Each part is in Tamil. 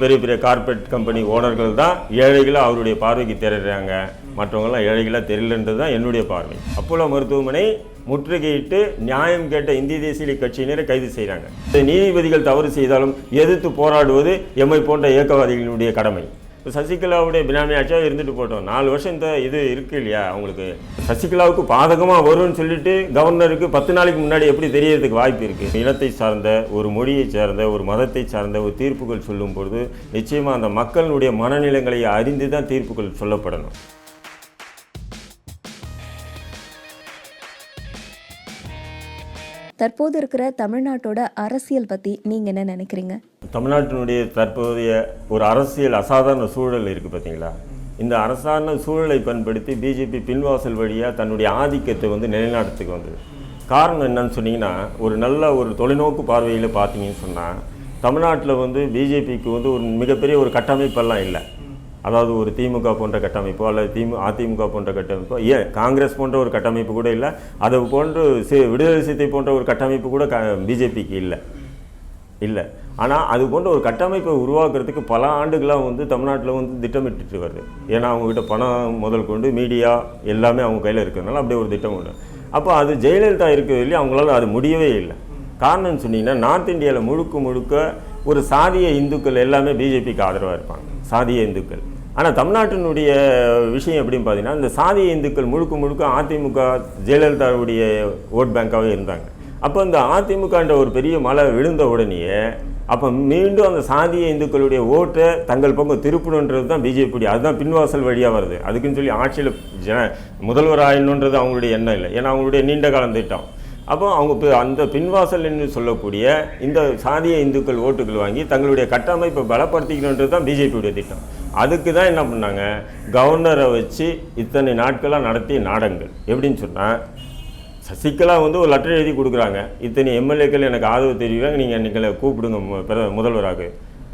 பெரிய பெரிய கார்ப்பரேட் கம்பெனி ஓனர்கள் தான் ஏழைகளை அவருடைய பார்வைக்கு தெரியுறாங்க மற்றவங்களாம் ஏழைகளாக தெரியலன்றது தான் என்னுடைய பார்வை. அப்போலோ மருத்துவமனை முற்றுகையிட்டு நியாயம் கேட்ட இந்திய தேசிய கட்சியினரை கைது செய்கிறாங்க நீதிபதிகள் தவறு செய்தாலும் எதிர்த்து போராடுவது எம்மை போன்ற இயக்கவாதிகளுடைய கடமை. இப்போ சசிகலாவுடைய பினாமி இருந்துட்டு போட்டோம். நாலு வருஷம் இந்த இது இருக்கு இல்லையா? அவங்களுக்கு சசிகலாவுக்கு பாதகமாக வரும்னு சொல்லிட்டு கவர்னருக்கு பத்து நாளைக்கு முன்னாடி எப்படி தெரியறதுக்கு வாய்ப்பு இருக்குது இனத்தை சார்ந்த ஒரு மொழியை சார்ந்த ஒரு மதத்தை சார்ந்த ஒரு தீர்ப்புகள் சொல்லும் பொழுது நிச்சயமாக அந்த மக்களுடைய மனநிலங்களை அறிந்து தான் தீர்ப்புகள் சொல்லப்படணும். தற்போது இருக்கிற தமிழ்நாட்டோட அரசியல் பற்றி நீங்கள் என்ன நினைக்கிறீங்க? தமிழ்நாட்டினுடைய தற்போதைய ஒரு அரசியல் அசாதாரண சூழல் இருக்குது பார்த்தீங்களா? இந்த அரசாரண சூழலை பயன்படுத்தி பிஜேபி பின்வாசல் வழியாக தன்னுடைய ஆதிக்கத்தை வந்து நிலைநாட்டத்துக்கு வந்தது. காரணம் என்னன்னு சொன்னீங்கன்னா ஒரு நல்ல ஒரு தொலைநோக்கு பார்வையில் பார்த்தீங்கன்னு சொன்னால் தமிழ்நாட்டில் வந்து பிஜேபிக்கு வந்து ஒரு மிகப்பெரிய ஒரு கட்டமைப்பெல்லாம் இல்லை. அதாவது ஒரு திமுக போன்ற கட்டமைப்போ அல்லது திமு அதிமுக போன்ற கட்டமைப்போ ஏன் காங்கிரஸ் போன்ற ஒரு கட்டமைப்பு கூட இல்லை அதை போன்று சி விடுதலை சித்தை போன்ற ஒரு கட்டமைப்பு கூட க பிஜேபிக்கு இல்லை. இல்லை. ஆனால் அது போன்ற ஒரு கட்டமைப்பை உருவாக்குறதுக்கு பல ஆண்டுகளாக வந்து தமிழ்நாட்டில் வந்து திட்டமிட்டுட்டு வருது. ஏன்னா அவங்ககிட்ட பணம் முதல் கொண்டு மீடியா எல்லாமே அவங்க கையில் இருக்கிறதுனால அப்படியே ஒரு திட்டம் உண்டு. அப்போ அது ஜெயலலிதா இருக்கிறது அவங்களால அது முடியவே இல்லை. காரணம்னு சொன்னீங்கன்னா நார்த் இந்தியாவில் முழுக்க முழுக்க ஒரு சாதிய இந்துக்கள் எல்லாமே பிஜேபிக்கு ஆதரவாக இருப்பாங்க. சாதிய இந்துக்கள். ஆனால் தமிழ்நாட்டினுடைய விஷயம் எப்படின்னு பார்த்தீங்கன்னா இந்த சாதிய இந்துக்கள் முழுக்க முழுக்க அதிமுக ஜெயலலிதாவுடைய ஓட் பேங்காகவே இருந்தாங்க. அப்போ இந்த அதிமுகன்ற ஒரு பெரிய மலை விழுந்த உடனேயே அப்போ மீண்டும் அந்த சாதிய இந்துக்களுடைய ஓட்டை தங்கள் பக்கம் திருப்பணுன்றது தான் பிஜேபி அதுதான் பின்வாசல் வழியாக வருது. அதுக்குன்னு சொல்லி ஆட்சியில் ஜன முதல்வர் ஆயிடணுன்றது அவங்களுடைய எண்ணம் இல்லை. ஏன்னா அவங்களுடைய நீண்ட காலம் திட்டம். அப்போ அவங்க அந்த பின்வாசல் என்று சொல்லக்கூடிய இந்த சாதிய இந்துக்கள் ஓட்டுகள் வாங்கி தங்களுடைய கட்டமைப்பை பலப்படுத்திக்கணுன்றது தான் பிஜேபியுடைய திட்டம். அதுக்கு தான் என்ன பண்ணாங்க? கவர்னரை வச்சு இத்தனை நாட்களாக நடத்திய நாடகங்கள். எப்படின்னு சொன்னால் சசிகலா வந்து ஒரு லெட்டர் எழுதி கொடுக்குறாங்க. இத்தனை எம்எல்ஏக்கள் எனக்கு ஆதரவு தெரிவிக்கிறாங்க. நீங்கள் எங்களை கூப்பிடுங்க முதல்வராக.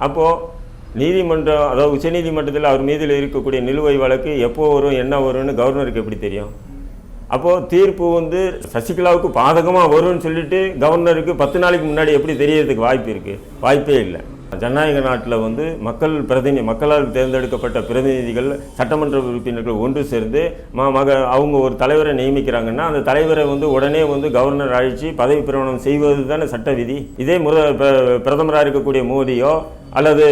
அப்போது நீதிமன்றம் அதாவது உச்சநீதிமன்றத்தில் அவர் மீதில் இருக்கக்கூடிய நிலுவை வழக்கு எப்போ வரும் என்ன வரும்னு கவர்னருக்கு எப்படி தெரியும்? அப்போது தீர்ப்பு வந்து சசிகலாவுக்கு பாதகமாக வரும்னு சொல்லிட்டு கவர்னருக்கு பத்து நாளைக்கு முன்னாடி எப்படி தெரியறதுக்கு வாய்ப்பு இருக்குது வாய்ப்பே இல்லை. ஜனநாயக நாட்டில் வந்து மக்கள் பிரதிநிதி மக்களால் தேர்ந்தெடுக்கப்பட்ட பிரதிநிதிகள் சட்டமன்ற உறுப்பினர்கள் ஒன்று சேர்ந்து ம மக அவங்க ஒரு தலைவரை நியமிக்கிறாங்கன்னா அந்த தலைவரை வந்து உடனே வந்து கவர்னர் அழைச்சி பதவி பிரமாணம் செய்வது தானே சட்ட விதி. இதே முத பிர- பிரதமராக இருக்கக்கூடிய மோடியோ அல்லது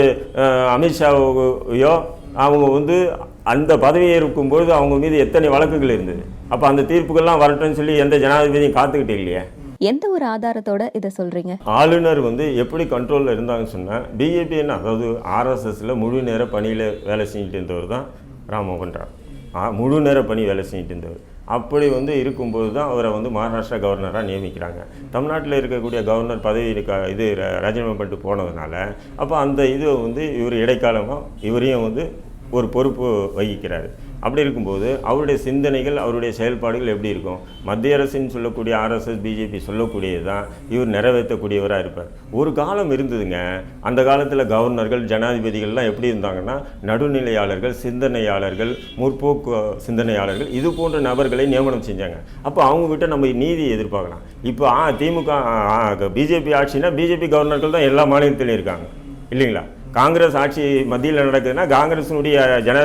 அமித்ஷாவையோ அவங்க வந்து அந்த பதவியை இருக்கும்பொழுது அவங்க மீது எத்தனை வழக்குகள் இருந்தது? அப்போ அந்த தீர்ப்புகள்லாம் வரட்டும்னு சொல்லி எந்த ஜனாதிபதியும் காத்துக்கிட்டு இல்லையே? எந்த ஒரு ஆதாரத்தோட இதை சொல்றீங்க? ஆளுநர் வந்து எப்படி கண்ட்ரோலில் இருந்தாங்கன்னு சொன்னால் பிஜேபி என்ன அதாவது ஆர்எஸ்எஸ்ல முழு நேர பணியில் வேலை செஞ்சுட்டு இருந்தவர் தான் ராமமோகன் ராவ். முழு நேர பணி வேலை செஞ்சுட்டு இருந்தவர். அப்படி வந்து இருக்கும்போது தான் அவரை வந்து மகாராஷ்டிரா கவர்னராக நியமிக்கிறாங்க. தமிழ்நாட்டில் இருக்கக்கூடிய கவர்னர் பதவி இருக்க இது ரஜினாமா ராஜினாமா பண்ணிட்டு போனதுனால அப்போ அந்த இது வந்து இவர் இடைக்காலமாக இவரையும் வந்து ஒரு பொறுப்பு வகிக்கிறார். அப்படி இருக்கும்போது அவருடைய சிந்தனைகள் அவருடைய செயல்பாடுகள் எப்படி இருக்கும்? மத்திய அரசுன்னு சொல்லக்கூடிய ஆர்எஸ்எஸ் பிஜேபி சொல்லக்கூடியது தான் இவர் நிறைவேற்றக்கூடியவராக இருப்பார். ஒரு காலம் இருந்ததுங்க. அந்த காலத்தில் கவர்னர்கள் ஜனாதிபதிகள்லாம் எப்படி இருந்தாங்கன்னா நடுநிலையாளர்கள் சிந்தனையாளர்கள் முற்போக்கு சிந்தனையாளர்கள் இது போன்ற நபர்களை நியமனம் செஞ்சாங்க. அப்போ அவங்ககிட்ட நம்ம நீதி எதிர்பார்க்கலாம். இப்போ ஆ திமுக பிஜேபி ஆட்சினா பிஜேபி கவர்னர்கள் தான் எல்லா மாநிலத்திலையும் இருக்காங்க. இல்லைங்களா? காங்கிரஸ் ஆட்சி மத்தியில் நடக்குதுன்னா காங்கிரஸினுடைய ஜன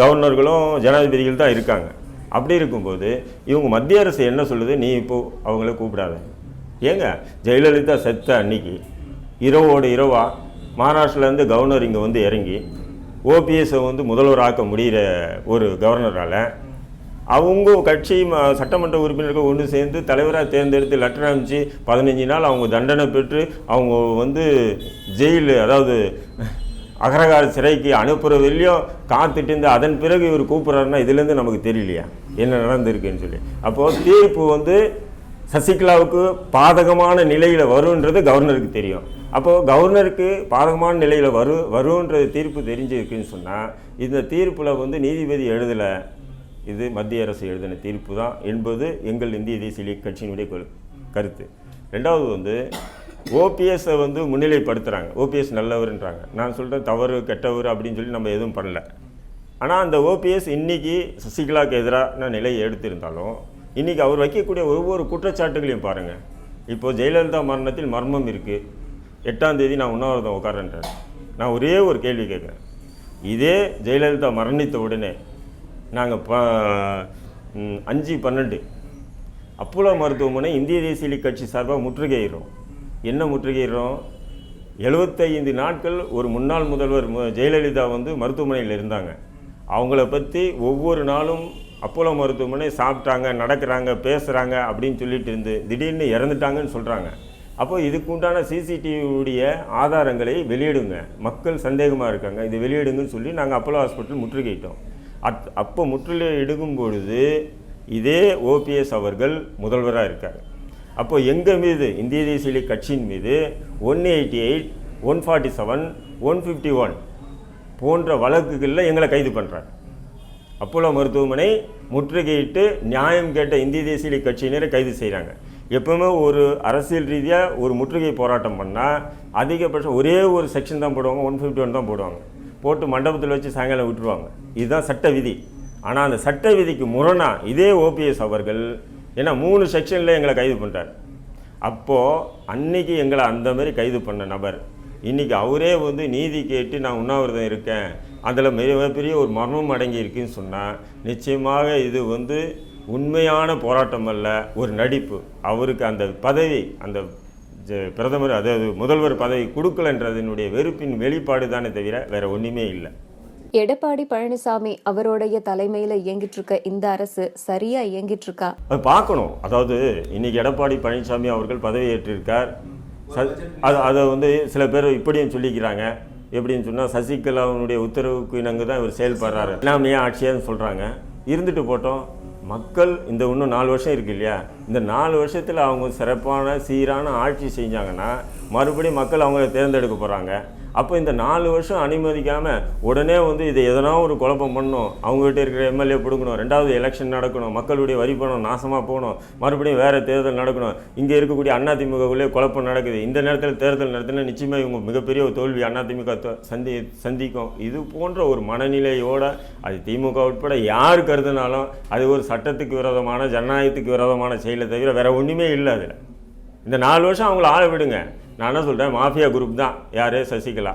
கவர்னர்களும் ஜனாதிபதிகள் தான் இருக்காங்க. அப்படி இருக்கும்போது இவங்க மத்திய அரசு என்ன சொல்லுது? நீ இப்போ அவங்கள கூப்பிடாத. ஏங்க? ஜெயலலிதா செத்த அன்னைக்கு இரவோடு இரவா மகாராஷ்டிரிலேருந்து கவர்னர் இங்கே வந்து இறங்கி ஓபிஎஸ்ஸை வந்து முதல்வராக்க முடிகிற ஒரு கவர்னரால் அவங்க கட்சி சட்டமன்ற உறுப்பினர்கள் ஒன்று சேர்ந்து தலைவராக தேர்ந்தெடுத்து லெட்டர் அனுப்பிச்சு பதினஞ்சு நாள் அவங்க தண்டனை பெற்று அவங்க வந்து ஜெயிலு அதாவது அகரகார சிறைக்கு அனுப்புறதுலையும் காத்துட்டு இருந்து அதன் பிறகு இவர் கூப்பிட்றாருன்னா இதுலேருந்து நமக்கு தெரியலையா? என்ன நடந்திருக்குன்னு சொல்லி. அப்போது தீர்ப்பு வந்து சசிகலாவுக்கு பாதகமான நிலையில் வருன்றது கவர்னருக்கு தெரியும். அப்போது கவர்னருக்கு பாதகமான நிலையில் வரு வருன்றது தீர்ப்பு தெரிஞ்சிருக்குன்னு சொன்னால் இந்த தீர்ப்பில் வந்து நீதிபதி எழுதலை. இது மத்திய அரசு எழுதின தீர்ப்பு தான் என்பது எங்கள் இந்திய தேசிய கட்சியினுடைய கருத்து. ரெண்டாவது வந்து ஓபிஎஸ்ஸை வந்து முன்னிலைப்படுத்துகிறாங்க ஓபிஎஸ் நல்லவர்ன்றாங்க. நான் சொல்கிறேன் தவறு கெட்டவர் அப்படின்னு சொல்லி நம்ம எதுவும் பண்ணல. ஆனால் அந்த ஓபிஎஸ் இன்னைக்கு சசிகலாவுக்கு எதிரான நிலையை எடுத்திருந்தாலும் இன்றைக்கி அவர் வைக்கக்கூடிய ஒவ்வொரு குற்றச்சாட்டுகளையும் பாருங்கள் இப்போ ஜெயலலிதா மரணத்தில் மர்மம் இருக்குது எட்டாம் தேதி நான் உண்ணாவிரதம் உட்காரன்றேன் நான் ஒரே ஒரு கேள்வி கேட்குறேன். இதே ஜெயலலிதா மரணித்த உடனே நாங்கள் ப அஞ்சு பன்னெண்டு. அப்போலோ மருத்துவமனை இந்திய தேசிய லீக் கட்சி சார்பாக முற்றுகையிடுறோம். என்ன முற்றுகையிடுறோம்? எழுபத்தைந்து நாட்கள் ஒரு முன்னாள் முதல்வர் ஜெயலலிதா வந்து மருத்துவமனையில் இருந்தாங்க. அவங்கள பற்றி ஒவ்வொரு நாளும் அப்போலோ மருத்துவமனை சாப்பிட்டாங்க நடக்கிறாங்க பேசுகிறாங்க அப்படின்னு சொல்லிட்டு இருந்து திடீர்னு இறந்துட்டாங்கன்னு சொல்கிறாங்க அப்போ இதுக்கு உண்டான சிசிடிவியுடைய ஆதாரங்களை வெளியிடுங்க. மக்கள் சந்தேகமாக இருக்காங்க. இது வெளியிடுங்கன்னு சொல்லி நாங்கள் அப்போலோ ஹாஸ்பிட்டல் முற்றுகையிட்டோம். அத் அப்போ முற்றுகையிடும் பொழுது இதே ஓபிஎஸ் அவர்கள் முதல்வராக இருக்கார். அப்போ எங்கள் மீது இந்திய தேசிய லீக் கட்சியின் மீது one eighty eight one forty seven one fifty one போன்ற வழக்குகளில் எங்களை கைது பண்ணுறாங்க அப்போலோ மருத்துவமனை முற்றுகையிட்டு நியாயம் கேட்ட இந்திய தேசிய லீக் கட்சியினரை கைது செய்கிறாங்க எப்பவுமே ஒரு அரசியல் ரீதியாக ஒரு முற்றுகை போராட்டம் பண்ணால் அதிகபட்சம் ஒரே ஒரு செக்ஷன் தான் போடுவாங்க ஒன் ஃபிஃப்டி ஒன் தான் போடுவாங்க. போட்டு மண்டபத்தில் வச்சு சாயங்காலம் விட்டுருவாங்க. இதுதான் சட்ட விதி. ஆனால் அந்த சட்ட விதிக்கு முரணாக இதே ஓபிஎஸ் அவர்கள் ஏன்னா மூணு செக்ஷனில் எங்களை கைது பண்ணிட்டார். அப்போது அன்னைக்கு எங்களை அந்த மாதிரி கைது பண்ண நபர். இன்றைக்கி அவரே வந்து நீதி கேட்டு நான் உண்ணாவிரதம் இருக்கேன். அதில் மிகப்பெரிய ஒரு மர்மம் அடங்கி இருக்குன்னு சொன்னால் நிச்சயமாக இது வந்து உண்மையான போராட்டம் அல்ல ஒரு நடிப்பு. அவருக்கு அந்த பதவி அந்த பிரதமர் அதாவது முதல்வர் பதவி கொடுக்கலன்றதனுடைய வெறுப்பின் வெளிப்பாடு தானே தவிர வேற ஒன்றுமே இல்லை. எடப்பாடி பழனிசாமி அவருடைய தலைமையில இயங்கிட்டு இருக்க இந்த அரசு சரியா இயங்கிட்டு இருக்கா அது பார்க்கணும். அதாவது இன்னைக்கு எடப்பாடி பழனிசாமி அவர்கள் பதவியேற்றிருக்கார் அது அதை வந்து சில பேர் இப்படியும் சொல்லிக்கிறாங்க. எப்படின்னு சொன்னால் சசிகலாவுடைய உத்தரவுக்கு இணங்கு தான் இவர் செயல்படுறாரு. நாம் ஏன் ஆட்சியான்னு சொல்கிறாங்க இருந்துட்டு போட்டோம். மக்கள் இந்த இன்னும் நாலு வருஷம் இருக்கு இல்லையா? இந்த நாலு வருஷத்தில் அவங்க சிறப்பான சீரான ஆட்சி செஞ்சாங்கன்னா மறுபடியும் மக்கள் அவங்கள தேர்ந்தெடுக்க போகிறாங்க அப்போ இந்த நாலு வருஷம் அனுமதிக்காமல் உடனே வந்து இதை எதனா ஒரு குழப்பம் பண்ணணும் அவங்ககிட்ட இருக்கிற எம்எல்ஏ பிடுங்கணும் ரெண்டாவது எலெக்ஷன் நடக்கணும் மக்களுடைய வரி பணம் நாசமாக போகணும் மறுபடியும் வேறு தேர்தல் நடக்கணும் இங்கே இருக்கக்கூடிய அதிமுகவுலேயே குழப்பம் நடக்குது. இந்த நேரத்தில் தேர்தல் நடத்தினா நிச்சயமாக இவங்க மிகப்பெரிய ஒரு தோல்வி அதிமுக சந்தி சந்திக்கும். இது போன்ற ஒரு மனநிலையோடு அது திமுக உட்பட யார் கருதுனாலும் அது ஒரு சட்டத்துக்கு விரோதமான ஜனநாயகத்துக்கு விரோதமான செயல் தவிர வேறு ஒன்றுமே இல்லை அதில். இந்த நாலு வருஷம் அவங்கள ஆள விடுங்க. நான் என்ன சொல்கிறேன் மாஃபியா குரூப் தான். யார்? சசிகலா.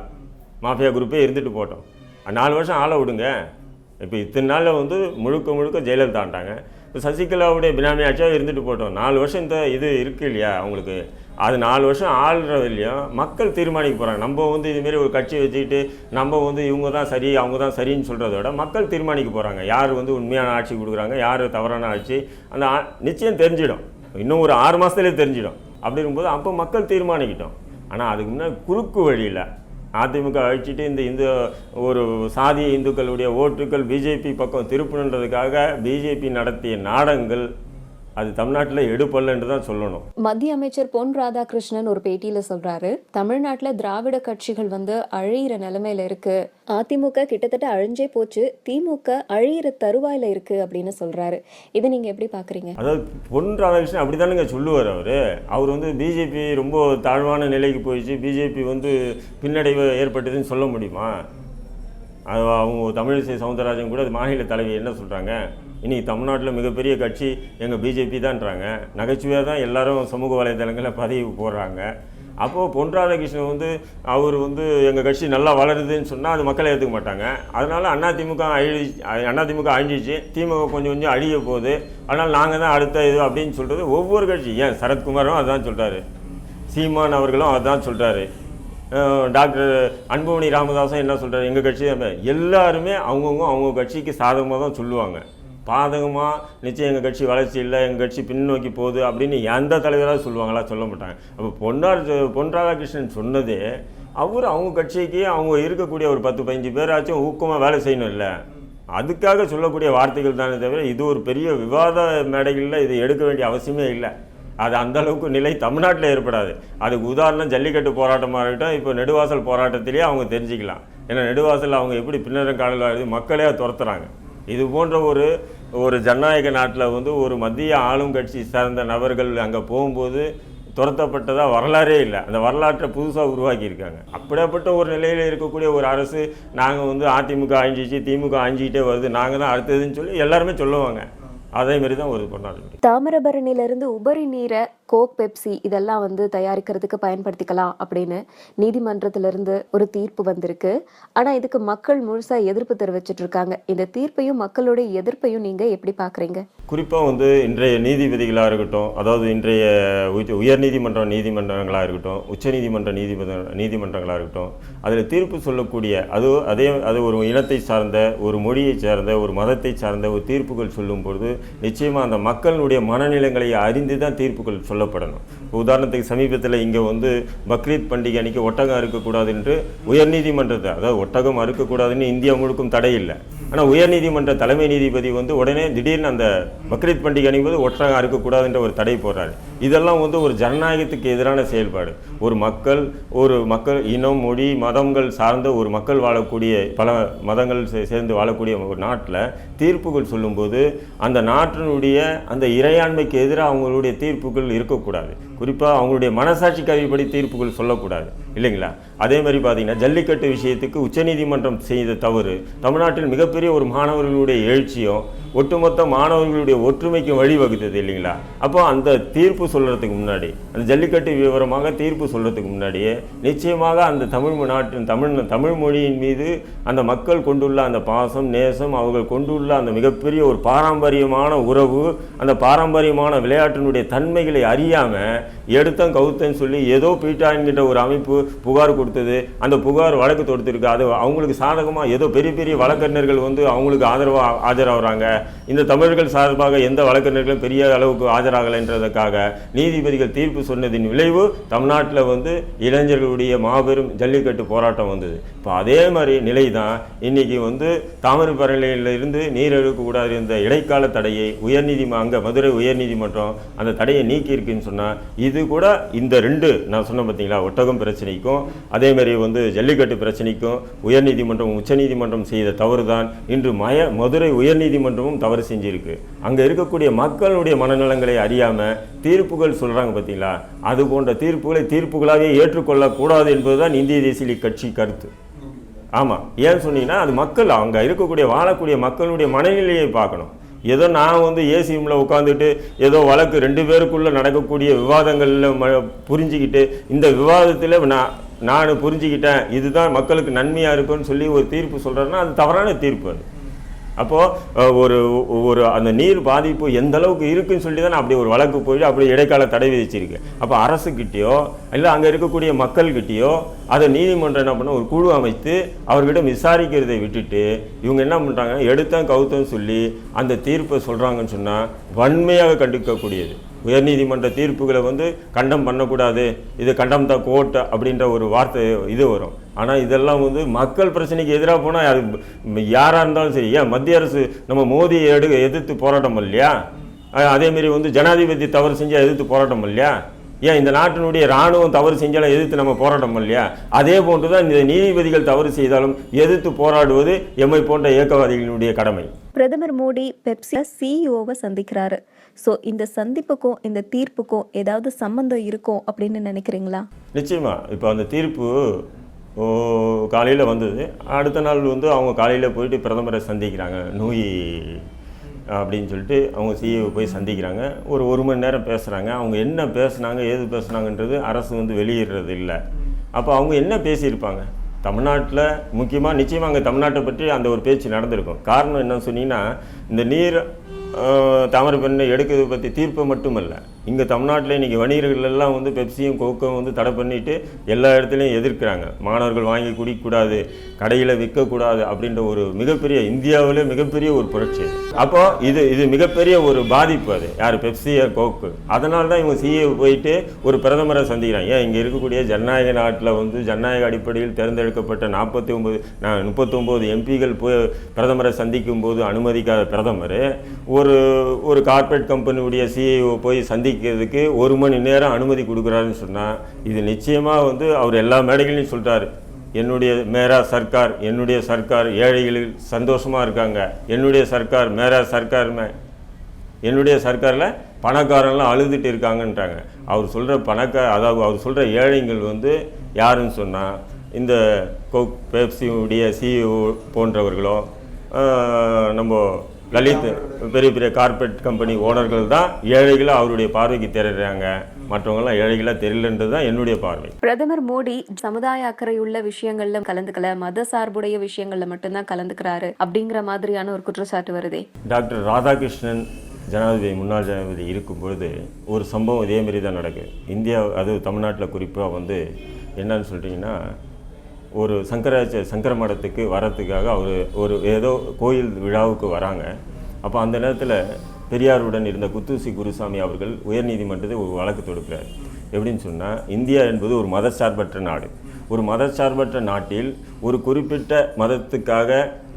மாஃபியா குரூப்பே இருந்துட்டு போட்டோம். நாலு வருஷம் ஆள விடுங்க. இப்போ இத்தனை நாளில் வந்து முழுக்க முழுக்க ஜெயலலிதான்ட்டாங்க இப்போ சசிகலாவுடைய பினாமி ஆட்சியாக இருந்துட்டு போட்டோம். நாலு வருஷம் இந்த இது இருக்கு இல்லையா அவங்களுக்கு? அது நாலு வருஷம் ஆள்றதுலையும் மக்கள் தீர்மானிக்க போகிறாங்க நம்ம வந்து இதுமாரி ஒரு கட்சி வச்சுக்கிட்டு நம்ம வந்து இவங்க தான் சரி அவங்க தான் சரின்னு சொல்கிறத விட மக்கள் தீர்மானிக்க போகிறாங்க யார் வந்து உண்மையான ஆட்சி கொடுக்குறாங்க யார் தவறான ஆட்சி அந்த நிச்சயம் தெரிஞ்சிடும். இன்னும் ஒரு ஆறு மாதத்துலேயே தெரிஞ்சிடும். அப்படிங்கும்போது அப்போ மக்கள் தீர்மானிக்கிட்டோம். ஆனால் அதுக்கு முன்னாடி குறுக்கு வழியில் அதிமுக அழிச்சிட்டு இந்த இந்து ஒரு சாதிய இந்துக்களுடைய ஓட்டுகள் பிஜேபி பக்கம் திருப்பணுன்றதுக்காக பிஜேபி நடத்திய நாடகங்கள் அது தமிழ்நாட்டில் எடுப்பல்லன்னு தான் சொல்லணும். மத்திய அமைச்சர் பொன் ராதாகிருஷ்ணன் ஒரு பேட்டியில சொல்றாரு தமிழ்நாட்டுல திராவிட கட்சிகள் வந்து அழியிற நிலைமையில இருக்கு. அதிமுக கிட்டத்தட்ட அழிஞ்சே போச்சு திமுக அழியிற தருவாயில இருக்கு அப்படின்னு சொல்றாரு. இதை நீங்க எப்படி பாக்குறீங்க? அதாவது பொன் ராதாகிருஷ்ணன் அப்படி தானுங்க சொல்லுவார் அவர். அவர் வந்து பிஜேபி ரொம்ப தாழ்வான நிலைக்கு போயிடுச்சு பிஜேபி வந்து பின்னடைவு ஏற்பட்டதுன்னு சொல்ல முடியுமா? அது அவங்க தமிழிசை சவுந்தரராஜன் கூட மாநில தலைவி என்ன சொல்கிறாங்க இன்றைக்கி தமிழ்நாட்டில் மிகப்பெரிய கட்சி எங்கள் பிஜேபி தான்றாங்க. நகைச்சுவையாக தான் எல்லாரும் சமூக வலைதளங்களில் பதிவு போடுறாங்க. அப்போது பொன் ராதாகிருஷ்ணன் வந்து அவர் வந்து எங்கள் கட்சி நல்லா வளருதுன்னு சொன்னால் அது மக்களை ஏற்றுக்க மாட்டாங்க. அதனால் அதிமுக அழி அதிமுக அழிஞ்சிச்சு திமுக கொஞ்சம் கொஞ்சம் அழிய போகுது. அதனால் நாங்கள் தான் அடுத்த இது அப்படின்னு சொல்கிறது ஒவ்வொரு கட்சி. ஏன்? சரத்குமாரும் அதான் சொல்கிறாரு சீமான் அவர்களும் அதுதான் சொல்கிறாரு டாக்டர் அன்புமணி ராமதாஸும் என்ன சொல்கிறாரு எங்கள் கட்சி எல்லாருமே அவங்கவுங்க அவங்க கட்சிக்கு சாதகமாக தான் சொல்லுவாங்க. பாதகமாக நிச்சயம் எங்கள் கட்சி வளர்ச்சி இல்லை எங்கள் கட்சி பின்னோக்கி போகுது அப்படின்னு எந்த தலைவராக சொல்லுவாங்களா? சொல்ல மாட்டாங்க. அப்போ பொன்னார் பொன் ராதாகிருஷ்ணன் சொன்னதே அவர் அவங்க கட்சிக்கு அவங்க இருக்கக்கூடிய ஒரு பத்து பதினஞ்சு பேராச்சும் ஊக்கமாக வேலை செய்யணும் இல்லை. அதுக்காக சொல்லக்கூடிய வார்த்தைகள் தானே தவிர இது ஒரு பெரிய விவாத மேடைகளில் இது எடுக்க வேண்டிய அவசியமே இல்லை. அது அந்த அளவுக்கு நிலை தமிழ்நாட்டில் ஏற்படாது. அதுக்கு உதாரணம் ஜல்லிக்கட்டு போராட்டமாக இருக்கட்டும் இப்போ நெடுவாசல் போராட்டத்திலேயே அவங்க தெரிஞ்சுக்கலாம். ஏன்னா நெடுவாசலில் அவங்க எப்படி பின்னரம் காலில் மக்களே துரத்துறாங்க. இது போன்ற ஒரு ஒரு ஜனநாயக நாட்டில் வந்து ஒரு மத்திய ஆளும் கட்சி சார்ந்த நபர்கள் அங்கே போகும்போது துரத்தப்பட்டதாக வரலாறே இல்லை. அந்த வரலாற்றை புதுசாக உருவாக்கியிருக்காங்க. அப்படியாப்பட்ட ஒரு நிலையில் இருக்கக்கூடிய ஒரு அரசு நாங்கள் வந்து அதிமுக அழிஞ்சிச்சு திமுக அழிஞ்சிக்கிட்டே வருது நாங்கள் தான் அடுத்ததுன்னு சொல்லி எல்லாருமே சொல்லுவாங்க. அதே மாதிரி தான் ஒரு பண்ணாது தாமிரபரணியிலிருந்து உபரி நீரை கோக் பெப்சி இதெல்லாம் வந்து தயாரிக்கிறதுக்கு பயன்படுத்திக்கலாம் அப்படின்னு நீதிமன்றத்திலிருந்து ஒரு தீர்ப்பு வந்திருக்கு. ஆனா இதுக்கு மக்கள் முழுசா எதிர்ப்பு தெரிவிச்சிட்டு இருக்காங்க. இந்த தீர்ப்பையும் மக்களுடைய எதிர்ப்பையும் நீங்க எப்படி பாக்குறீங்க? குறிப்பாக வந்து இன்றைய நீதிபதிகளாக இருக்கட்டும் அதாவது இன்றைய உச்ச- உயர்நீதிமன்ற நீதிமன்றங்களாக இருக்கட்டும் உச்சநீதிமன்ற நீதிமன்ற நீதிமன்றங்களாக இருக்கட்டும் அதில் தீர்ப்பு சொல்லக்கூடிய அது அதே அது ஒரு இனத்தை சார்ந்த ஒரு மொழியை சார்ந்த ஒரு மதத்தை சார்ந்த ஒரு தீர்ப்புகள் சொல்லும் பொழுது நிச்சயமாக அந்த மக்களுடைய மனநிலைகளை அறிந்து தான் தீர்ப்புகள் சொல்லப்படணும். உதாரணத்துக்கு சமீபத்தில் இங்கே வந்து பக்ரீத் பண்டிகை அன்றைக்கி ஒட்டகம் அறுக்கக்கூடாது என்று உயர்நீதிமன்றத்தை அதாவது ஒட்டகம் அறுக்கக்கூடாதுன்னு இந்தியா முழுக்கும் தடை இல்லை ஆனால் உயர்நீதிமன்ற தலைமை நீதிபதி வந்து உடனே திடீர்னு அந்த பக்ரீத் பண்டிகை அணிவது ஒட்டகம் அறுக்கக்கூடாதுன்ற ஒரு தடை போடுறாரு. இதெல்லாம் வந்து ஒரு ஜனநாயகத்துக்கு எதிரான செயல்பாடு. ஒரு மக்கள் ஒரு மக்கள் இனம் மொழி மதங்கள் சார்ந்த ஒரு மக்கள் வாழக்கூடிய பல மதங்கள் சே- சேர்ந்து வாழக்கூடிய ஒரு நாட்டில் தீர்ப்புகள் சொல்லும்போது அந்த நாட்டினுடைய அந்த இறையாண்மைக்கு எதிராக அவங்களுடைய தீர்ப்புகள் இருக்கக்கூடாது. குறிப்பாக அவங்களுடைய மனசாட்சி கருவிப்படி தீர்ப்புகள் சொல்லக்கூடாது. இல்லைங்களா? அதே மாதிரி பார்த்தீங்கன்னா ஜல்லிக்கட்டு விஷயத்துக்கு உச்சநீதிமன்றம் செய்த தவறு தமிழ்நாட்டில் மிகப்பெரிய ஒரு மாணவர்களுடைய எழுச்சியும் ஒட்டுமொத்த மாணவர்களுடைய ஒற்றுமைக்கு வழிவகுத்தது இல்லைங்களா? அப்போ அந்த தீர்ப்பு சொல்கிறதுக்கு முன்னாடி அந்த ஜல்லிக்கட்டு விவரமாக தீர்ப்பு சொல்கிறதுக்கு முன்னாடியே நிச்சயமாக அந்த தமிழ் நாட்டின் தமிழ் தமிழ் மொழியின் மீது அந்த மக்கள் கொண்டுள்ள அந்த பாசம் நேசம் அவர்கள் கொண்டுள்ள அந்த மிகப்பெரிய ஒரு பாரம்பரியமான உறவு அந்த பாரம்பரியமான விளையாட்டினுடைய தன்மைகளை அறியாமல் எடுத்தம் கவுத்தன்னு சொல்லி ஏதோ பீட்டா ஒரு அமைப்பு புகார் கொடுத்தது அந்த புகார் வழக்கு தொடுத்திருக்கு அது அவங்களுக்கு சாதகமாக ஏதோ பெரிய பெரிய வழக்கறிஞர்கள் வந்து அவங்களுக்கு ஆதரவாக ஆஜராகிறாங்க இந்த தமிழர்கள் சார்பாக எந்த வழக்கறிஞர்களும் பெரிய அளவுக்கு ஆஜராகலைன்றதுக்காக நீதிபதிகள் தீர்ப்பு சொன்னதின் விளைவு தமிழ்நாட்டில் வந்து இளைஞர்களுடைய மாபெரும் ஜல்லிக்கட்டு போராட்டம் வந்தது. இப்போ அதே மாதிரி நிலை தான் இன்னைக்கு வந்து தாமிரபரணியிலிருந்து நீர் எடுக்கக்கூடாது இருந்த இடைக்கால தடையை உயர்நீதிம அங்கே மதுரை உயர்நீதிமன்றம் அந்த தடையை நீக்கி இருக்குன்னு சொன்னால் இது கூட இந்த ரெண்டு நான் சொன்னேன் பார்த்தீங்களா ஒட்டகம் பிரச்சனைக்கும் அதே மாதிரி வந்து ஜல்லிக்கட்டு பிரச்சனைக்கும் உயர்நீதிமன்றம் உச்சநீதிமன்றம் செய்த தவறு தான் இன்று மய மதுரை உயர்நீதிமன்றமும் தவறு செஞ்சிருக்கு. அங்கே இருக்கக்கூடிய மக்களுடைய மனநலங்களை அறியாமல் தீர்ப்புகள் சொல்கிறாங்க பார்த்தீங்களா அது போன்ற தீர்ப்புகளை தீர்ப்புகளாகவே ஏற்றுக்கொள்ளக்கூடாது என்பதுதான் இந்திய தேசிய கட்சி கருத்து. ஆமாம் ஏன் சொன்னீங்கன்னா அது மக்கள் அங்கே இருக்கக்கூடிய வாழக்கூடிய மக்களுடைய மனநிலையை பார்க்கணும். ஏதோ நான் வந்து ஏசி ரூமில் உட்காந்துட்டு ஏதோ வழக்கு ரெண்டு பேருக்குள்ளே நடக்கக்கூடிய விவாதங்களில் ம புரிஞ்சுக்கிட்டு இந்த விவாதத்தில் நான் நான் புரிஞ்சுக்கிட்டேன் இதுதான் மக்களுக்கு நன்மையாக இருக்குன்னு சொல்லி ஒரு தீர்ப்பு சொல்கிறேன்னா அது தவறான தீர்ப்பு அது. அப்போது ஒரு ஒரு அந்த நீர் பாதிப்பு எந்த அளவுக்கு இருக்குன்னு சொல்லி தான் அப்படி ஒரு வழக்கு போய் அப்படி இடைக்கால தடை விதிச்சிருக்கு. அப்போ அரசுக்கிட்டேயோ இல்லை அங்கே இருக்கக்கூடிய மக்கள்கிட்டேயோ அதை நீதிமன்றம் என்ன பண்ண ஒரு குழு அமைத்து அவர்கிட்ட விசாரிக்கிறதை விட்டுட்டு இவங்க என்ன பண்ணுறாங்க எடுத்தேன் கவுத்தம் சொல்லி அந்த தீர்ப்பை சொல்கிறாங்கன்னு சொன்னால் வன்மையாக கண்டிக்கக்கூடியது. உயர்நீதிமன்ற தீர்ப்புகளை வந்து கண்டம் பண்ணக்கூடாது. இது கண்டம் தான் கோர்ட் அப்படின்ற ஒரு வார்த்தை இது வரும். ஆனால் இதெல்லாம் வந்து மக்கள் பிரச்சனைக்கு எதிராக போனால் அது யாராக இருந்தாலும் சரி ஏன் மத்திய அரசு நம்ம மோதியை எடு எதிர்த்து போராட்டம் இல்லையா? அதேமாரி வந்து ஜனாதிபதி தவறு செஞ்சால் எதிர்த்து போராட்டம் இல்லையா? ஏன் இந்த நாட்டினுடைய இராணுவம் தவறு செஞ்சாலும் எதிர்த்து நம்ம போராட்டம் இல்லையா? அதே போன்று தான் இந்த நீதிபதிகள் தவறு செய்தாலும் எதிர்த்து போராடுவது எம்மை போன்ற இயக்கவாதிகளினுடைய கடமை. பிரதமர் மோடி பெப்சி சிஇஓவை சந்திக்கிறாரு. ஸோ இந்த சந்திப்புக்கும் இந்த தீர்ப்புக்கும் ஏதாவது சம்பந்தம் இருக்கும் அப்படின்னு நினைக்கிறீங்களா? நிச்சயமா. இப்போ அந்த தீர்ப்பு காலையில் வந்தது. அடுத்த நாள் வந்து அவங்க காலையில் போயிட்டு பிரதமரை சந்திக்கிறாங்க. நோய் அப்படின்னு சொல்லிட்டு அவங்க சிஏவை போய் சந்திக்கிறாங்க. ஒரு ஒரு மணி நேரம் பேசுகிறாங்க அவங்க என்ன பேசுனாங்க ஏது பேசுனாங்கன்றது அரசு வந்து வெளியிடுறது இல்லை. அப்போ அவங்க என்ன பேசியிருப்பாங்க? தமிழ்நாட்டில் முக்கியமாக நிச்சயமாக அங்கே தமிழ்நாட்டை பற்றி அந்த ஒரு பேச்சு நடந்திருக்கும். காரணம் என்னன்னு சொன்னீங்கன்னா இந்த நீர் தாமிரபரணி எடுக்கிறது பற்றி தீர்ப்பு மட்டுமல்ல. இங்கே தமிழ்நாட்டில் இன்றைக்கி வணிகர்கள் எல்லாம் வந்து பெப்சியும் கோக்கும் வந்து தடை பண்ணிவிட்டு எல்லா இடத்துலையும் எதிர்க்கிறாங்க. மாணவர்கள் வாங்கி குடிக்கக்கூடாது கடையில் விற்கக்கூடாது அப்படின்ற ஒரு மிகப்பெரிய இந்தியாவிலே மிகப்பெரிய ஒரு புரட்சி. அப்போது இது இது மிகப்பெரிய ஒரு பாதிப்பு அது. யார்? Pepsi Coke. அதனால தான் இவங்க சிஏ போயிட்டு ஒரு பிரதமரை சந்திக்கிறாங்க. ஏன்? இங்கே இருக்கக்கூடிய ஜனநாயக நாட்டில் வந்து ஜனநாயக அடிப்படையில் தேர்ந்தெடுக்கப்பட்ட நாற்பத்தி ஒம்பது முப்பத்தொம்போது எம்பிகள் போய் பிரதமரை சந்திக்கும் போது அனுமதிக்காத பிரதமர் ஒரு ஒரு கார்ப்பரேட் கம்பெனியுடைய சிஇஓ போய் சந்திக்கிறதுக்கு ஒரு மணி நேரம் அனுமதி கொடுக்குறாருன்னு சொன்னால் இது நிச்சயமாக வந்து அவர் எல்லா மேடைகளையும் சொல்லிட்டார் என்னுடைய மேரா சர்க்கார் என்னுடைய சர்க்கார் ஏழைகள் சந்தோஷமாக இருக்காங்க. என்னுடைய சர்க்கார் மேரா சர்க்காருமே என்னுடைய சர்க்காரில் பணக்காரன்லாம் அழுதுட்டு இருக்காங்கன்றாங்க. அவர் சொல்கிற பணக்கார அதாவது அவர் சொல்கிற ஏழைங்கள் வந்து யாருன்னு சொன்னால் இந்த கோக் பேப்சியுடைய சிஇஓ போன்றவர்களோ நம்ம லலித் பெரிய பெரிய கார்பரேட் கம்பெனி ஓனர்கள் தான் ஏழைகளை அவருடைய பார்வைக்கு தெரியுறாங்க மற்றவங்கலாம் ஏழைகளாக தெரியலன்றது தான் என்னுடைய பார்வை. பிரதமர் மோடி சமுதாய அக்கறையுள்ள விஷயங்கள்ல கலந்துக்கல மத சார்புடைய விஷயங்கள்ல மட்டும்தான் கலந்துக்கிறாரு அப்படிங்கிற மாதிரியான ஒரு குற்றச்சாட்டு வருதே. டாக்டர் ராதாகிருஷ்ணன் ஜனாதிபதி முன்னாள் ஜனாதிபதி இருக்கும் பொழுது ஒரு சம்பவம் இதே மாதிரி தான் நடக்குது. இந்தியா அது தமிழ்நாட்டில் குறிப்பாக வந்து என்னன்னு சொல்லிட்டீங்கன்னா ஒரு சங்கராச்ச சங்கர மடத்துக்கு வரத்துக்காக அவர் ஒரு ஏதோ கோயில் விழாவுக்கு வராங்க. அப்போ அந்த நேரத்தில் பெரியாருடன் இருந்த குத்தூசி குருசாமி அவர்கள் உயர்நீதிமன்றத்தில் ஒரு வழக்கு தொடுக்கிறார். எப்படின்னு சொன்னால் இந்தியா என்பது ஒரு மதச்சார்பற்ற நாடு. ஒரு மதச்சார்பற்ற நாட்டில் ஒரு குறிப்பிட்ட மதத்துக்காக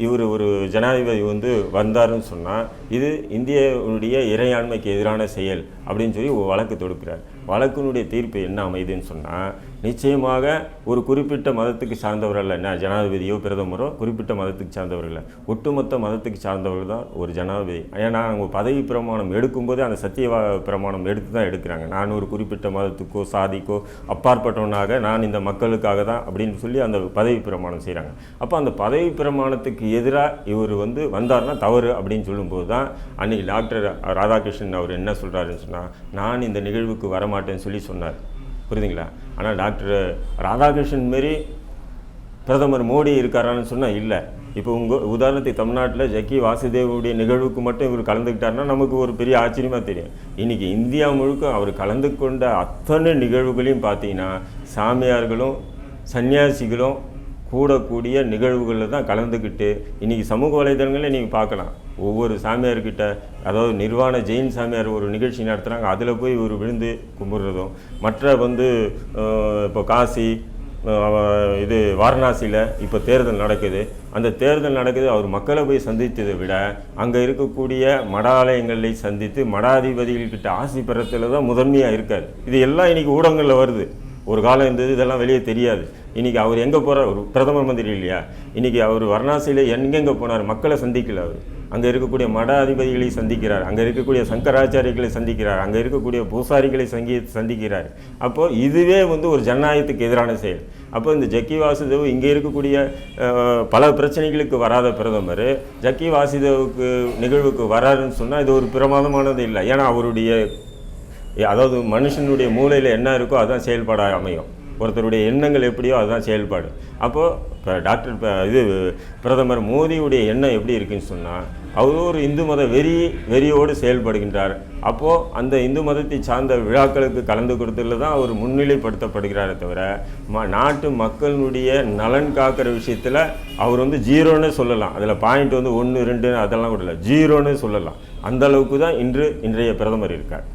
இவர் ஒரு ஜனாதிபதி வந்து வந்தாருன்னு சொன்னால் இது இந்தியனுடைய இறையாண்மைக்கு எதிரான செயல் அப்படின்னு சொல்லி வழக்கு தொடுக்கிறார். வழக்கினுடைய தீர்ப்பு என்ன அமைதுன்னு சொன்னால் நிச்சயமாக ஒரு குறிப்பிட்ட மதத்துக்கு சார்ந்தவர்கள் என்ன ஜனாதிபதியோ பிரதமரோ குறிப்பிட்ட மதத்துக்கு சார்ந்தவர்கள் ஒட்டுமொத்த மதத்துக்கு சார்ந்தவர்கள் தான் ஒரு ஜனாதிபதி. ஏன்னா அவங்க பதவி பிரமாணம் எடுக்கும்போது அந்த சத்திய பிரமாணம் எடுத்து தான் எடுக்கிறாங்க. நான் ஒரு குறிப்பிட்ட மதத்துக்கோ சாதிக்கோ அப்பாற்பட்டவனாக நான் இந்த மக்களுக்காக தான் அப்படின்னு சொல்லி அந்த பதவி பிரமாணம் செய்கிறாங்க அப்போ அந்த பதவி பிரமாணத்துக்கு எதிராக இவர் வந்து வந்தார்னா தவறு அப்படின்னு சொல்லும்போது தான் அன்னைக்கு டாக்டர் ராதாகிருஷ்ணன் அவர் என்ன சொல்கிறாருன்னு சொன்னால் நான் இந்த நிகழ்வுக்கு வரமாட்டேன்னு சொல்லி சொன்னார். புரியுதுங்களா? ஆனால் டாக்டர் ராதாகிருஷ்ணன் மாரி பிரதமர் மோடி இருக்காரான்னு சொன்னால் இல்லை. இப்போ உங்கள் உதாரணத்துக்கு தமிழ்நாட்டில் ஜக்கி வாசுதேவுடைய நிகழ்வுக்கு மட்டும் இவர் கலந்துக்கிட்டாருன்னா நமக்கு ஒரு பெரிய ஆச்சரியமாக தெரியும். இன்றைக்கி இந்தியா முழுக்க அவர் கலந்து கொண்ட அத்தனை நிகழ்வுகளையும் பார்த்தீங்கன்னா சாமியார்களும் சன்னியாசிகளும் கூடக்கூடிய நிகழ்வுகளில் தான் கலந்துக்கிட்டு இன்றைக்கி சமூக வலைதளங்களில் நீங்கள் பார்க்கலாம். ஒவ்வொரு சாமியார்கிட்ட அதாவது நிர்வாண ஜெயின் சாமியார் ஒரு நிகழ்ச்சி நடத்துகிறாங்க அதில் போய் ஒரு விழுந்து கும்பிட்றதும். மற்ற வந்து இப்போ காசி இது வாரணாசியில் இப்போ தேர்தல் நடக்குது. அந்த தேர்தல் நடக்குது அவர் மக்களை போய் சந்தித்ததை விட அங்கே இருக்கக்கூடிய மடாலயங்களை சந்தித்து மடாதிபதிகள்கிட்ட ஆசி பெறத்தில் தான் முதன்மையாக இருக்கார். இது எல்லாம் இன்றைக்கி ஊடகங்களில் வருது. ஒரு காலம் இருந்தது இதெல்லாம் வெளியே தெரியாது. இன்றைக்கி அவர் எங்கே போகிறார் ஒரு பிரதமர் மந்திரி இல்லையா? இன்றைக்கி அவர் வரணாசியில் எங்கெங்கே போனார்? மக்களை சந்திக்கல அவர். அங்கே இருக்கக்கூடிய மட அதிபதிகளை சந்திக்கிறார். அங்கே இருக்கக்கூடிய சங்கராச்சாரிகளை சந்திக்கிறார். அங்கே இருக்கக்கூடிய பூசாரிகளை சங்கி சந்திக்கிறார். அப்போது இதுவே வந்து ஒரு ஜனநாயகத்துக்கு எதிரான செயல். அப்போ இந்த ஜக்கி வாசுதேவ் இங்கே இருக்கக்கூடிய பல பிரச்சனைகளுக்கு வராத பிரதமர். ஜக்கி வாசுதேவுக்கு நிகழ்வுக்கு வராருன்னு சொன்னால் இது ஒரு பிரமாதமானது இல்லை. ஏன்னா அவருடைய அதாவது மனுஷனுடைய மூளையில் என்ன இருக்கோ அதுதான் செயல்பாடாக அமையும். ஒருத்தருடைய எண்ணங்கள் எப்படியோ அதுதான் செயல்பாடு. அப்போது இப்போ டாக்டர் இப்போ இது பிரதமர் மோடியுடைய எண்ணம் எப்படி இருக்குன்னு சொன்னால் அவர் ஒரு இந்து மத வெறி வெறியோடு செயல்படுகின்றார். அப்போது அந்த இந்து மதத்தை சார்ந்த விழாக்களுக்கு கலந்து கொடுத்ததில் தான் அவர் முன்னிலைப்படுத்தப்படுகிறாரே தவிர ம நாட்டு மக்களுடைய நலன் காக்கிற விஷயத்தில் அவர் வந்து ஜீரோன்னு சொல்லலாம். அதில் பாயிண்ட் வந்து ஒன்று ரெண்டு அதெல்லாம் கூட இல்லை. ஜீரோன்னு சொல்லலாம். அந்த அளவுக்கு தான் இன்று இன்றைய பிரதமர் இருக்கார்.